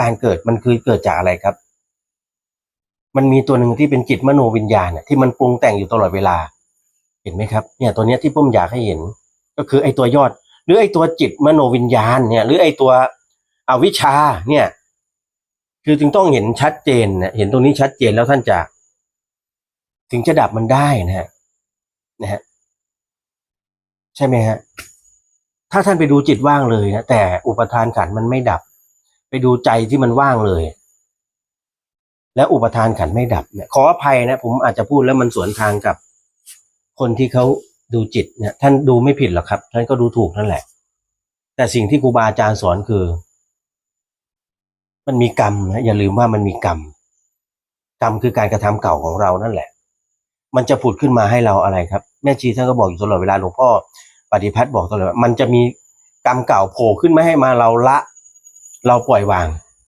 การเกิดมันคือเกิดจากอะไรครับ มันมีตัวหนึ่งที่เป็นจิตมโนวิญญาณน่ะที่มันปรุงแต่งอยู่ตลอดเวลา เห็นไหมครับ เนี่ยตัวเนี้ยที่ผมอยากให้เห็น ก็คือไอ้ตัวยอด หรือไอ้ตัวจิตมโนวิญญาณเนี่ย หรือไอ้ตัวอวิชชาเนี่ย คือจึงต้องเห็นชัดเจนนะเห็นตรงนี้ชัดเจนแล้วท่านจะ ถึงจะดับมันได้นะฮะนะฮะใช่ไหมฮะถ้าท่านไปดูจิตว่างเลยนะแต่อุปทานขันมันไม่ดับ ไปดูใจที่มันว่างเลย แล้วอุปทานขันไม่ดับเนี่ยขออภัยนะ ผมอาจจะพูดแล้วมันสวนทางกับ คนที่เขาดูจิตเนี่ย ท่านดูไม่ผิดหรอกครับท่านก็ดูถูกนั่นแหละ แต่สิ่งที่ครูบาอาจารย์สอนคือ มันมีกรรมนะอย่าลืมว่ามันมีกรรมกรรมคือการกระทำเก่าของเรานั่นแหละ มันจะผุดขึ้นมาให้เราอะไรครับ แม่ชีท่านก็บอกอยู่ตลอดเวลาหลวงพ่อปฏิพัฒน์บอกตลอดว่ามันจะมีกรรมเก่าโผล่ขึ้นมาให้มาเราละ เราปล่อยวาง